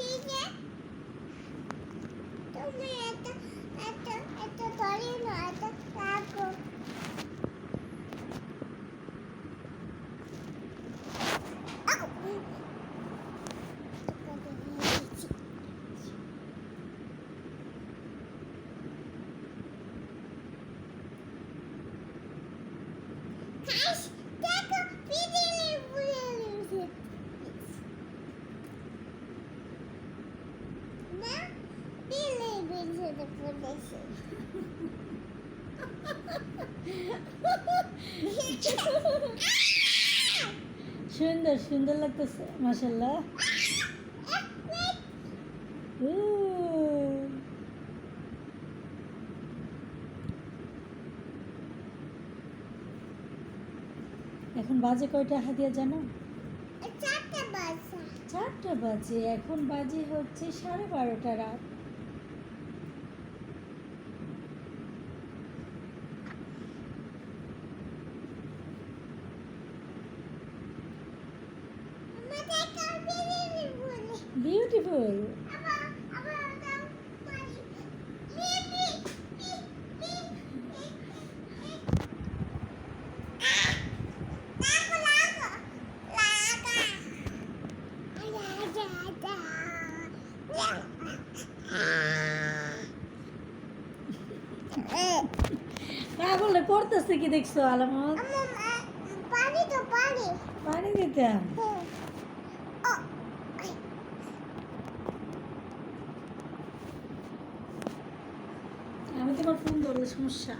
নিজে তুমি এটা এটা এটা ধরে না এটা রাখো Kaç dakika birini bulalım. Ne? Birini bulalım. সুন্দর সুন্দর লাগতেছে মাসাল্লাহ এখন বাজে কয়টা হাদিয়া জানো? চারটা বাজে এখন বাজে হচ্ছে সাড়ে বারোটা রাত। বিউটিফুল বললে পড়তেছে কি দেখছ আলামত? পানি তো পানি। পানি দিতাম ফোন ধরলে সমস্যা।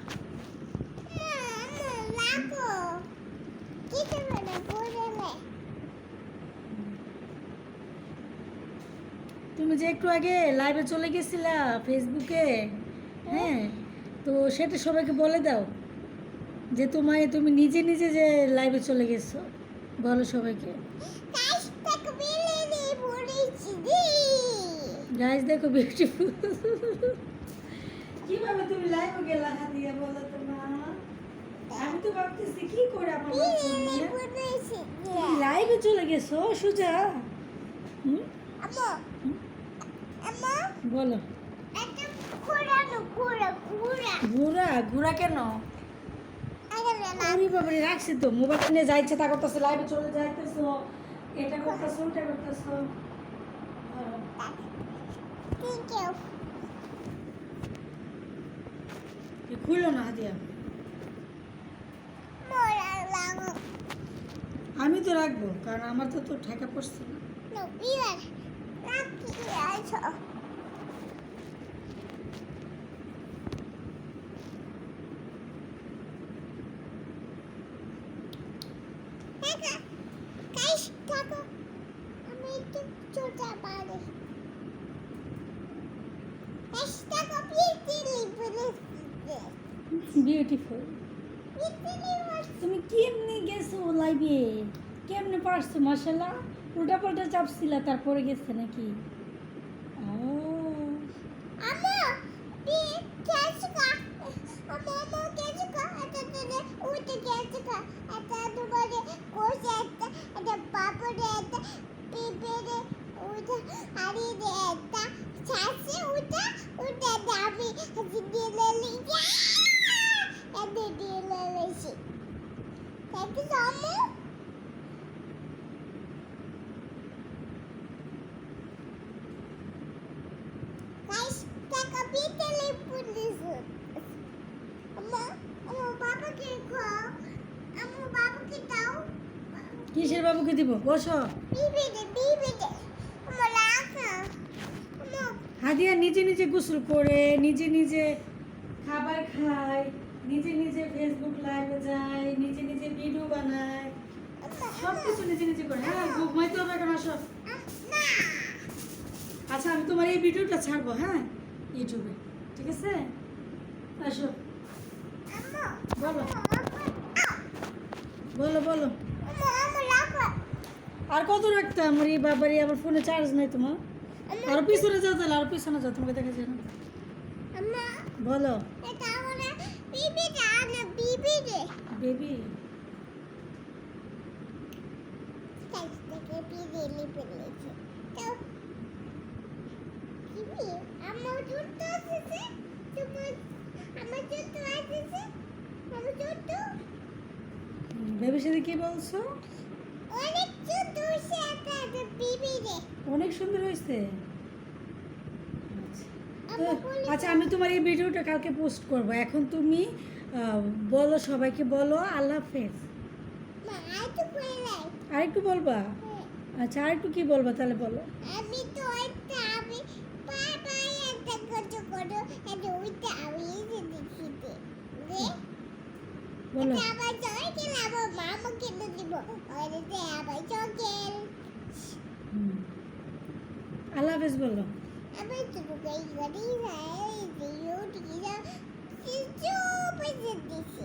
তুমি যে একটু আগে লাইভে চলে গেছিলা ফেসবুকে হ্যাঁ? তো সেটা সবাইকে বলে দাও যে তোমায় তুমি নিজে নিজে যে লাইভে চলে গেছো, বলো সবাইকে। গাইজ দেখো বিউটিফুল কীভাবে তুমি লাইভে গেলা হাতিয়া বলো তো মা? আমি তো ভাবতেছি কি করে আমার লাইভে চলে গেছো সুজা? হুম? বলো। ঘোরা ঘোরা কেন? আমি বাবারে রাখছি তো। মোবাইল নিয়ে যাইছে তা করতেছে লাইভে চলে যাইতেছো। এটা করতেছো ওটা করতেছো। থ্যাংক ইউ খুললো না হাতিয়া আমি তো রাখব, কারণ আমার তো তো ঠেকা পড়ছে না। নো বিয়ার রাখি বিউটিফুল তুমি কেমনে গেছো লাইভে কেমনে পারছ মশালা উল্টা পাল্টা চাপছিলা তারপরে গেছে নাকি ও আমা বি কেসকা আমা আমা কেসকা এটা এটা উঠে কেসকা এটা দুবারে কোসে এটা এটা পাপড়ে এটা পিপেরে উঠে আরি দে এটা ছাসে উঠে উঠে দাবি দিলে লিয়া এটা দিলে লিসি দেখি সামু Guys, টাকা বিকেলে পুলিশ আমা আমার বাবাকে খাও আমার বাবাকে দাও কিসের বাবুকে দিব? বসো। হাদিয়া নিজে নিজে গোসল করে নিজে নিজে খাবার খায়। নিজে নিজে ফেসবুক লাইভে যায়, নিজে নিজে ভিডিও বানায় সব কিছু নিজে নিজে করে। হ্যাঁ ঘুমাইতে হবে এখন, আসো। না আচ্ছা আমি তোমার এই ভিডিওটা ছাড়বো হ্যাঁ? ইউটিউবে ঠিক আছে? আসো। বলো। বলো বলো। আর কত রাখতে আমার এই বাবারই আমার ফোনে চার্জ নাই তোমার। আর পিছনে যাও তাহলে, আর পিছনে যাও, তোমাকে দেখা যায় না বলো এটা আমার বিবি দে না দে বেবি Guys, থেকে বিকেলে পুলিশ তো বেবি আমার জুতো আছে তোমার আমার জুতো আছে আমার জুতো? বেবির সাথে কি বলছো? অনেক জুতো সাথে আছে বেবি রে। অনেক সুন্দর হয়েছে। আচ্ছা। আচ্ছা আমি তোমার এই ভিডিওটা কালকে পোস্ট করব। এখন তুমি বলো সবাইকে বলো আল্লাহ হাফেজ। মা আই তো কইলাই আর একটু বলবা আচ্ছা আর একটু কি বলবা তাহলে বলো। আমি তো আমি একটা করো এটা ওইটা আমি এই দেখিতে কিনে দিব। আল্লাহ হাফেজ বলো। আমি তো যাই ইউ টিরা পয়সা দিছে